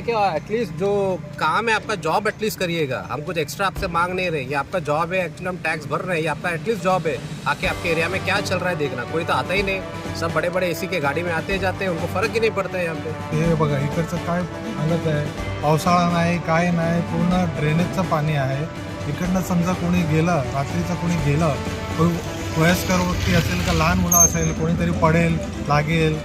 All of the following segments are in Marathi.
है कि एटलीस्ट जो काम है आपका जॉब एटलीस्ट करिएगा। हम कुछ एक्स्ट्रा आपसे मांग नहीं रहे। ये आपका जॉब है एक्चुअली हम टैक्स भर रहे हैं। ये आपका एटलीस्ट जॉब है। आके आपके एरिया में क्या चल रहा है देखना। कोई तो आता ही नहीं। सब बड़े बड़े एसी के गाड़ी में आते जाते हैं। उनको फर्क ही नहीं पड़ता है यहाँ पे। हे बघा इकडचं काय हालत आहे पावसाळा नाही काय नाही पूर्ण ड्रेनेजचं पाणी आहे. इकडनं समजा कोणी गेलं रात्रीचं कोणी गेलं कोणी वयस्कर व्यक्ती असेल का लहान मुलं असेल कोणीतरी पडेल लागेल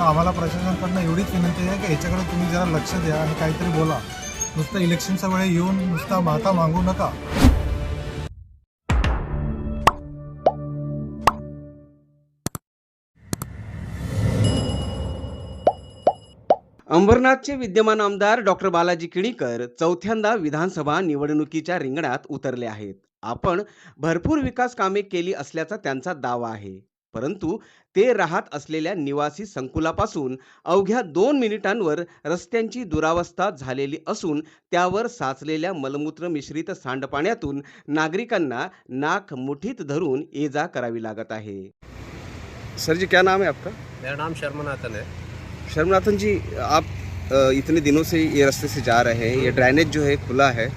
तर आम्हाला प्रशासनाकडनं एवढीच विनंती आहे की याच्याकडे तुम्ही जरा लक्ष द्या आणि काहीतरी बोला. नुसतं इलेक्शनच्या वेळी येऊन नुसता माता मागू नका. अंबरनाथचे विद्यमान आमदार डॉक्टर बालाजी किणीकर चौथ्यांदा विधानसभा निवडणुकीच्या रिंगणात उतरले आहेत. आपण भरपूर विकास कामे केली असल्याचा त्यांचा दावा आहे. परंतु ते राहत असलेल्या निवासी संकुलापासून अवघ्या दोन मिनिटांवर रस्त्यांची दुरावस्था झालेली असून त्यावर साचलेल्या मलमूत्र मिश्रित सांडपाण्यातून नागरिकांना नाक मुठीत धरून ये जा करावी लागत आहे. सर जी क्या नाम है आपका? मेरा नाम शर्मनाथन है। शर्मनाथन जी आप इतने दिनों से ये रास्ते से जा रहे हैं ये ड्रेनेज जो है खुला है।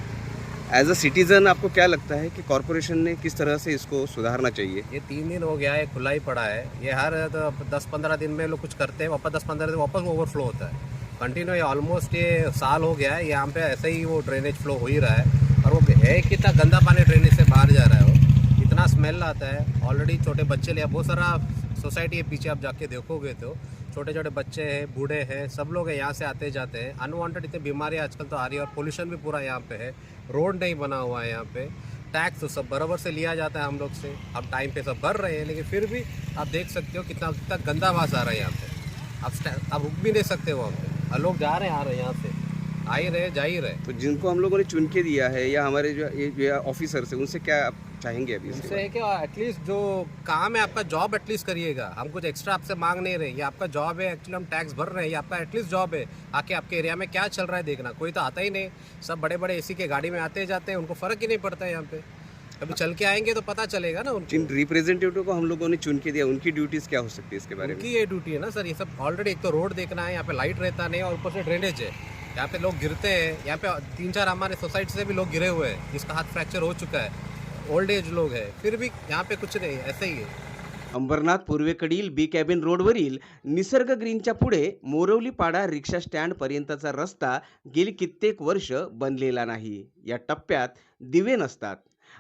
एज अ सिटीज़न आपको क्या लगता है कि कॉरपोरेशन ने किस तरह से इसको सुधारना चाहिए? ये तीन दिन हो गया है खुला ही पड़ा है। ये हर तो दस पंद्रह दिन में लोग कुछ करते हैं, वापस दस पंद्रह दिन वापस ओवरफ्लो होता है। कंटिन्यू ये ऑलमोस्ट ये साल हो गया है, यहाँ पे ऐसे ही वो ड्रेनेज फ्लो हो ही रहा है। और वो है कितना गंदा पानी ड्रेनेज से बाहर जा रहा है वो। इतना स्मेल आता है। ऑलरेडी छोटे बच्चे लिया बहुत सारा सोसाइटी के पीछे, आप जाके देखोगे तो। छोटे छोटे बच्चे हैं, बूढ़े हैं, सब लोग हैं, यहाँ से आते जाते हैं। अनवांटेड इतनी बीमारियाँ आजकल तो आ रही है और पोल्यूशन भी पूरा यहाँ पे है। रोड नहीं बना हुआ है यहाँ पे। टैक्स तो सब बराबर से लिया जाता है हम लोग से। अब टाइम पे सब भर रहे हैं, लेकिन फिर भी आप देख सकते हो कितना कितना गंदा वास आ रहा है यहाँ पे। आप आप रुक भी नहीं सकते वहाँ पे। लोग जा रहे हैं, आ रहे हैं यहाँ से। आ ही रहे जा ही रहे। तो जिनको हम लोगों ने चुन के दिया है या हमारे जो ऑफिसर्स हैं उनसे क्या आप चाहेंगे अभी उनसे है कि एटलीस्ट जो काम है आपका जॉब एटलीस्ट करिएगा। हम कुछ एक्स्ट्रा आपसे मांग नहीं रहे। ये आपका जॉब है एक्चुअली हम टैक्स भर रहे हैं। ये आपका एटलीस्ट जॉब है। आके आपके एरिया में क्या चल रहा है देखना। कोई तो आता ही नहीं। सब बड़े बड़े एसी के गाड़ी में आते जाते हैं। उनको फ़र्क ही नहीं पड़ता है यहाँ पे। अभी चल के आएँगे तो पता चलेगा ना उनको। जिन रिप्रेजेंटेटिव को हम लोगों ने चुन के दिया। उनकी ड्यूटीज़ क्या हो सकती है इसके बारे में? उनकी ये ड्यूटी है ना सर। ये सब ऑलरेडी एक तो रोड देखना है यहाँ पे लाइट रहता नहीं और ऊपर से ड्रेनेज है। यहाँ पे लोग गिरते हैं यहाँ पे तीन चार हमारे सोसाइटी से भी लोग गिरे हुए हैं जिसका हाथ फ्रैक्चर हो चुका है। ओल्ड एज लोग है फिर भी यहाँ पे कुछ नहीं ऐसे ही है। अंबरनाथ पूर्वेकडील बी कॅबिन रोडवरील निसर्ग ग्रीनच्या पुढे मोरवलीपाडा रिक्षा स्टँड पर्यंतचा रस्ता गेली कित्येक वर्ष बनलेला नाही. या टप्प्यात दिवे नसतात.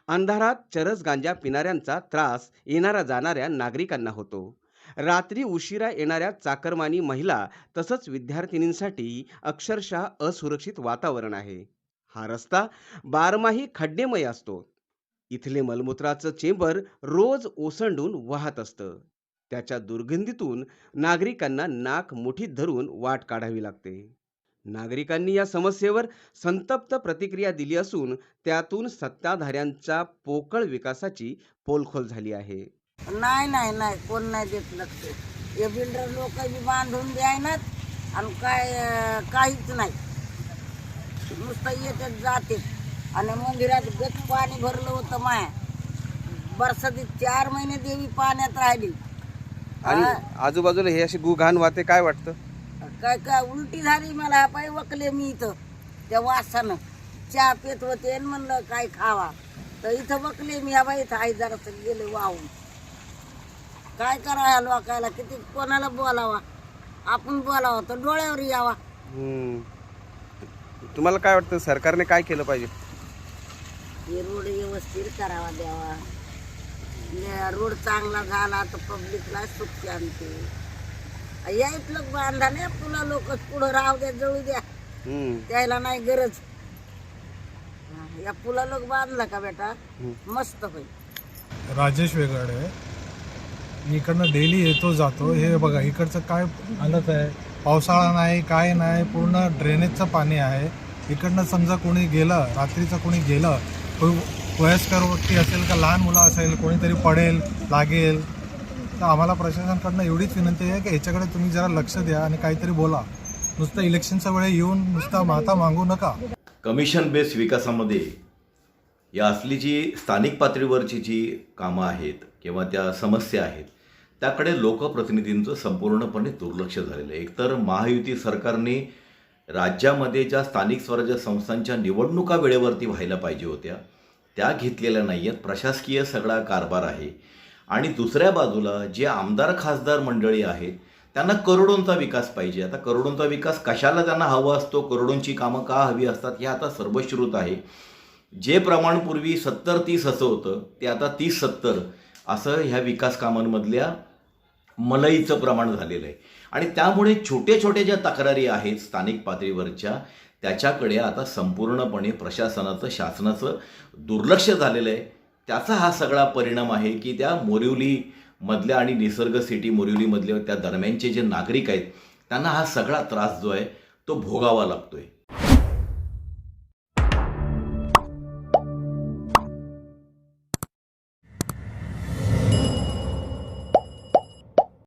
अंधारात चरस गांजा पिणाऱ्यांचा त्रास येणाऱ्या जाणाऱ्या नागरिकांना होतो. रात्री उशिरा येणाऱ्या चाकरमानी महिला तसंच विद्यार्थिनींसाठी अक्षरशः असुरक्षित वातावरण आहे. हा रस्ता बारमाही खड्डेमय असतो. इथले मलमूत्राचं चेंबर रोज ओसंडून वाहत असतं. त्याच्या दुर्गंधीतून नागरिकांना नाक मुठीत धरून वाट काढावी लागते. नागरिकांनी या समस्येवर संतप्त प्रतिक्रिया दिली असून त्यातून सत्ताधाऱ्यांच्या पोकळ विकासाची पोलखोल झाली आहे. नाही नाही नाही कोण नाही देत लक्ष. हे बिल्डर लोक बी बांधून द्यायनात आणि काय काहीच नाही. नुसतं येतात जाते. आणि मंदिरात गच पाणी भरलं होतं माया. बरसातीत चार महिने देवी पाण्यात राहिली. आणि हा. आजूबाजूला हे अशी गुघाण वाहते काय वाटतं? काय काय उलटी झाली मला पाय वकले मी इथं. त्या वासानं. चहा पेत होते म्हणलं काय खावा? तर इथं वकले मी हा बाई इथं आई जरासं गेले वाहून. काय करा ह्या लोकायला? किती कोणाला बोलावा? आपण बोलावा तर डोळ्यावर यावा. हम्म. तुम्हाला काय वाटतं सरकारने काय केलं पाहिजे? हे रोड व्यवस्थित करावा द्यावा. रोड चांगला झाला तर पब्लिकला सुख आणते. या इथलं बांधा नाही पुन्हा लोक पुढं राहू द्या जळू द्या. हम्म. त्याला नाही गरज. हा, या पुला लोक बांधला का बेटा? मस्त होईल राजेश वेगळे मी इकडनं डेली येतो जातो. हे बघा इकडचं काय हालत आहे? पावसाळा नाही काय नाही पूर्ण ड्रेनेजचं पाणी आहे. इकडनं समजा कोणी गेलं रात्रीचं कोणी गेलं कोणी वयस्कर व्यक्ती असेल का लहान मुलं असेल कोणीतरी पडेल लागेल तर आम्हाला प्रशासनाकडनं एवढीच विनंती आहे की याच्याकडे तुम्ही जरा लक्ष द्या आणि काहीतरी बोला. नुसतं इलेक्शनच्या वेळे येऊन नुसता माता मागू नका. कमिशन बेस विकासामध्ये या असली जी स्थानिक पातळीवरची जी कामं आहेत किंवा त्या समस्या आहेत त्याकडे लोकप्रतिनिधींचं संपूर्णपणे दुर्लक्ष झालेलं आहे. एकतर महायुती सरकारने राज्यामध्ये ज्या स्थानिक स्वराज्य संस्थांच्या निवडणुका वेळेवरती व्हायला पाहिजे होत्या त्या घेतलेल्या नाही आहेत प्रशासकीय सगळा कारभार आहे. आणि दुसऱ्या बाजूला जे आमदार खासदार मंडळी आहेत त्यांना करोडोंचा विकास पाहिजे. आता करोडोंचा विकास कशाला त्यांना हवा असतो? करोडोंची कामं का हवी असतात? हे आता सर्वश्रुत आहे. जे प्रमाण पूर्वी सत्तर तीस असं होतं ते आता तीस सत्तर असं ह्या विकास कामांमधल्या मलईचं प्रमाण झालेलं आहे. आणि त्यामुळे छोटे छोटे ज्या तक्रारी आहेत स्थानिक पातळीवरच्या त्याच्याकडे आता संपूर्णपणे प्रशासनाचं शासनाचं दुर्लक्ष झालेलं आहे. त्याचा हा सगळा परिणाम आहे की त्या मोरिवलीमधल्या आणि निसर्ग सिटी मोरिवलीमधल्या त्या दरम्यानचे जे नागरिक आहेत त्यांना हा सगळा त्रास जो आहे तो भोगावा लागतो आहे